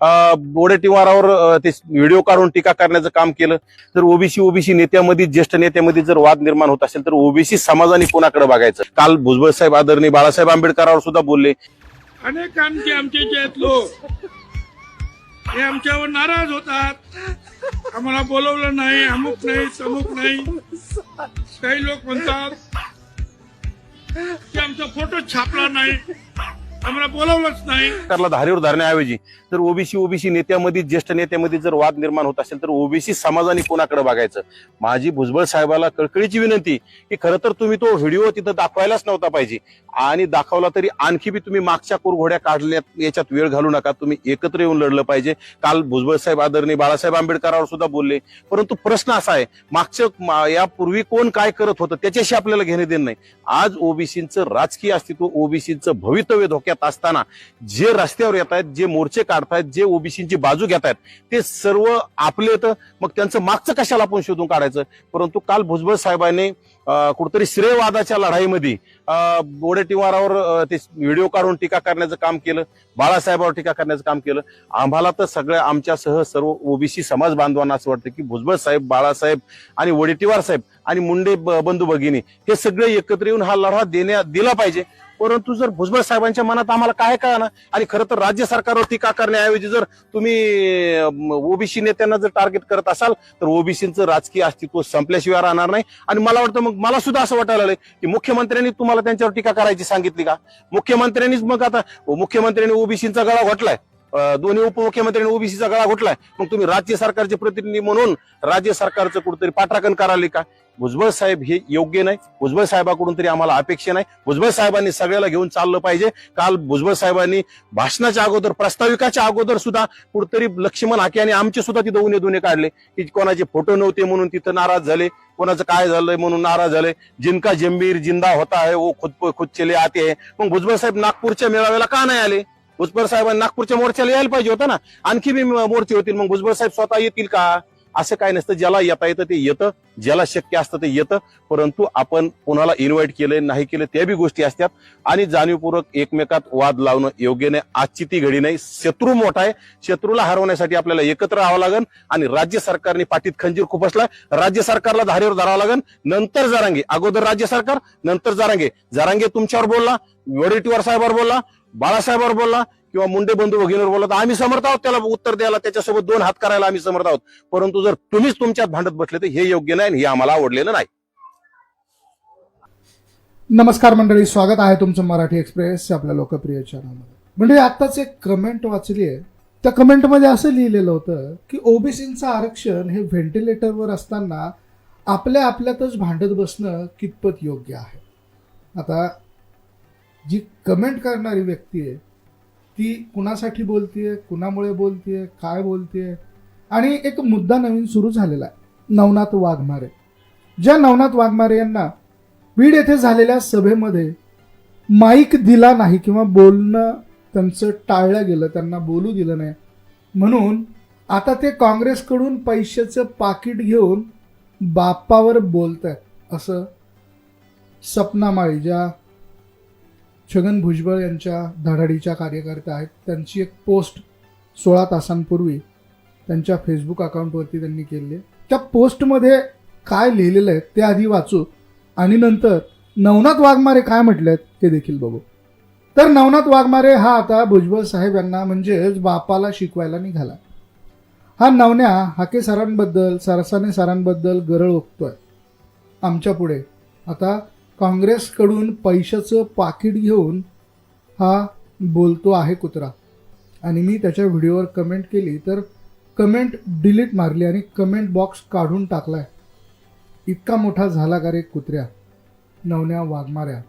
बोडेटिवारावर ते व्हिडिओ काढून टीका करण्याचं काम केलं. तर ओबीसी ओबीसी नेत्यामध्ये ज्येष्ठ नेत्यामध्ये जर वाद निर्माण होत असेल तर ओबीसी समाजाने कोणाकडे बघायचं? काल भुजबळ साहेब आदरणीय बाळासाहेब आंबेडकरांवर सुद्धा बोलले. अनेकांचे आमचे जे आहेत लोक हे आमच्यावर नाराज होतात. आम्हाला बोलवलं नाही अमुक नाही तमुक नाही. काही लोक म्हणतात की आमचा फोटो छापला नाही. आम्हाला बोलावलंच नाही. सरकारला धारेवर धरण्याऐवजी तर ओबीसी ओबीसी नेत्यामध्ये ज्येष्ठ नेत्यामध्ये जर वाद निर्माण होत असेल तर ओबीसी समाजाने कोणाकडे बघायचं? माझी भुजबळ साहेबाला कळकळीची विनंती की खरं तर तुम्ही तो व्हिडिओ तिथं दाखवायलाच नव्हता पाहिजे. आणि दाखवला तरी आणखी बी तुम्ही मागच्या कुरघोड्या काढल्यात याच्यात वेळ घालू नका. तुम्ही एकत्र येऊन लढलं पाहिजे. काल भुजबळ साहेब आदरणीय बाळासाहेब आंबेडकरांवर सुद्धा बोलले. परंतु प्रश्न असा आहे मागच्या मा- यापूर्वी कोण काय करत होतं? त्याच्याशी आपल्याला घेणे देणं नाही. आज ओबीसीचं राजकीय अस्तित्व ओबीसीचं भवितव्य धोक्यात असताना जे रस्त्यावर येत आहेत जे मोर्चे काढतायत जे ओबीसीची बाजू घेत आहेत ते सर्व आपले तर मग त्यांचं मागचं कशाला आपण शोधून काढायचं? परंतु काल भुजबळ साहेबांनी कुठतरी श्रेयवादाच्या लढाईमध्ये बोडेटिवारावर ते व्हिडिओ काढून टीका करण्याचं काम केलं बाळासाहेबावर टीका करण्याचं काम केलं. आम्हाला तर सगळ्या आमच्यासह सर्व ओबीसी समाज बांधवांना असं वाटतं की भुजबळ साहेब बाळासाहेब आणि वडेटीवार साहेब आणि मुंडे बंधू भगिनी हे सगळे एकत्र येऊन हा लढा देण्या दिला पाहिजे. परंतु जर भुजबळ साहेबांच्या मनात आम्हाला काय कळणार आणि खरं तर राज्य सरकारवर टीका करण्याऐवजी जर तुम्ही ओबीसी नेत्यांना जर टार्गेट करत असाल तर ओबीसीचं राजकीय अस्तित्व संपल्याशिवाय राहणार नाही. आणि मला वाटतं मग मला सुद्धा असं वाटायला लागलंय की मुख्यमंत्र्यांनी तुम्हाला त्यांच्यावर टीका करायची सांगितली का? मुख्यमंत्र्यांनीच मग आता मुख्यमंत्र्यांनी ओबीसीचा गळा घोटलाय. दोन्ही उपमुख्यमंत्र्यांनी ओबीसीचा गळा घोटलाय. मग तुम्ही राज्य सरकारचे प्रतिनिधी म्हणून राज्य सरकारचं कुठेतरी पाठराखण कराले का? भुजबळ साहेब हे योग्य नाही. भुजबळ साहेबाकडून तरी आम्हाला अपेक्षा नाही. भुजबळ साहेबांनी सगळ्याला घेऊन चाललं पाहिजे. काल भुजबळ साहेबांनी भाषणाच्या अगोदर प्रस्ताविकाच्या अगोदर सुद्धा कुठतरी लक्ष्मण हाके आणि आमचे सुद्धा तिथे उन्हे दुने काढले. की कोणाचे फोटो नव्हते म्हणून तिथं नाराज झाले. कोणाचं काय झालंय म्हणून नाराज झाले. जिनका जंबीर जिंदा होता है वो खुद खुद चले आते आहे मग भुजबळ साहेब नागपूरच्या मेळाव्याला का नाही आले? भुजबळ साहेबांनी नागपूरच्या मोर्चाला यायला पाहिजे होतं ना. आणखी बी मोर्चे होतील. मग भुजबळ साहेब स्वतः येतील का? असं काय नसतं ज्याला येता येतं ते येतं ज्याला शक्य असतं ते येतं. परंतु आपण कोणाला इन्व्हाइट केले नाही केलं त्या बी गोष्टी असतात. आणि जाणीवपूर्वक एकमेकात वाद लावणं योग्य नाही. आजची ती घडी नाही. शत्रू मोठा आहे. शत्रूला हरवण्यासाठी आपल्याला एकत्र राहावं लागेल आणि राज्य सरकारने पाठीत खंजीर खुपसला राज्य सरकारला धारेवर धरावं लागेल नंतर जरांगे. अगोदर राज्य सरकार नंतर जारांगे. जरांगे तुमच्यावर बोलला वडेट्टीवार साहेबावर बोलला बाळासाहेबावर बोलला किंवा मुंडे बंधू भगिनीवर बोलत आम्ही समर्थ आहोत त्याला उत्तर द्यायला त्याच्यासोबत दोन हात करायला आम्ही समर्थ आहोत. परंतु जर तुम्हीच तुमच्यात भांडत बसले तर हे योग्य नाही आणि हे आम्हाला आवडलेलं नाही. नमस्कार मंडळी स्वागत आहे तुमचं मराठी एक्सप्रेस आपल्या लोकप्रिय चॅनलमध्ये म्हणजे आत्ताच एक कमेंट वाचली आहे त्या कमेंटमध्ये असं लिहिलेलं होतं की ओबीसींचं आरक्षण हे व्हेंटिलेटरवर असताना आपल्या आपल्यातच भांडत बसणं कितपत योग्य आहे? आता जी कमेंट करणारी व्यक्ती आहे ती कुणासाठी बोलतीये कुणामुळे बोलतीये काय बोलतीये? आणि एक मुद्दा नवीन सुरू झालेला आहे. नवनाथ वाघमारे. ज्या नवनाथ वाघमारे यांना बीड येथे झालेल्या सभेमध्ये माईक दिला नाही किंवा बोलणं त्यांचं टाळलं गेलं त्यांना बोलू दिलं नाही. म्हणून आता ते काँग्रेसकडून पैशाचं पाकिट घेऊन बाप्पावर बोलत आहेत असं सपना माळी ज्या छगन भुजबळ यांच्या धडाडीच्या कार्यकर्त्या आहेत. त्यांची एक पोस्ट सोळा तासांपूर्वी त्यांच्या फेसबुक अकाउंटवरती त्यांनी केली आहे. त्या पोस्टमध्ये काय लिहिलेलं आहे ते आधी वाचू. आणि नंतर नवनाथ वाघमारे काय म्हटलेत ते देखील बघू. तर नवनाथ वाघमारे हा आता भुजबळ साहेब यांना म्हणजेच बापाला शिकवायला निघाला. हा नवन्या हाके सरांबद्दल सरसाने सरांबद्दल गरळ ओकतोय. आमच्या पुढे. आता काँग्रेसकडून पैशाचं पाकिट घेऊन हा बोलतो आहे कुत्रा. आणि मी त्याच्या व्हिडिओवर कमेंट केली तर कमेंट डिलीट मारली आणि कमेंट बॉक्स काढून टाकलाय. इतका मोठा झाला का रे कुत्र्या? नवन्या वाघमाऱ्या.